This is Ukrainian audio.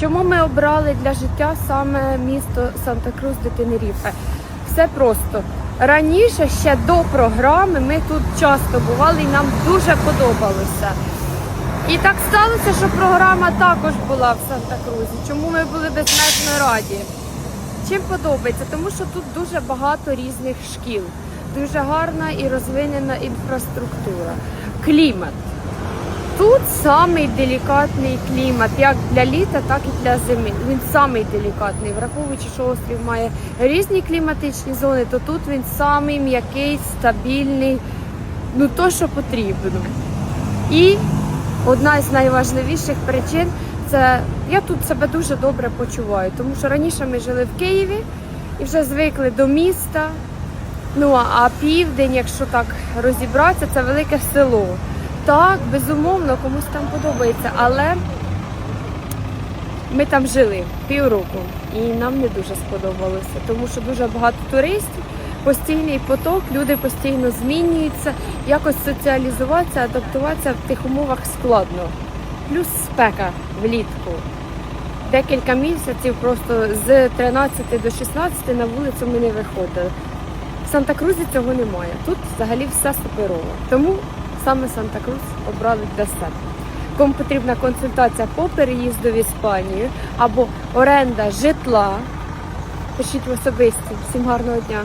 Чому ми обрали для життя саме місто Санта-Крус де Тенеріфе? Все просто. Раніше, ще до програми, ми тут часто бували і нам дуже подобалося. І так сталося, що програма також була в Санта-Крузі. Чому ми були безмежно раді? Чим подобається? Тому що тут дуже багато різних шкіл, дуже гарна і розвинена інфраструктура. Клімат. Тут самий делікатний клімат, як для літа, так і для зими. Він самий делікатний, враховуючи, що острів має різні кліматичні зони, то тут він самий м'який, стабільний, ну то, що потрібно. І одна із найважливіших причин це я тут себе дуже добре почуваю, тому що раніше ми жили в Києві і вже звикли до міста. Ну а південь, якщо так розібратися, це велике село. Так, безумовно, комусь там подобається, але ми там жили півроку і нам не дуже сподобалося, тому що дуже багато туристів, постійний поток, люди постійно змінюються, якось соціалізуватися, адаптуватися в тих умовах складно. Плюс спека влітку. Декілька місяців просто з 13 до 16 на вулицю ми не виходили. В Санта-Крузі цього немає. Тут взагалі все суперово. Тому саме Санта-Крус обрали для себе. Кому потрібна консультація по переїзду в Іспанію або оренда житла, пишіть в особисті. Всім гарного дня!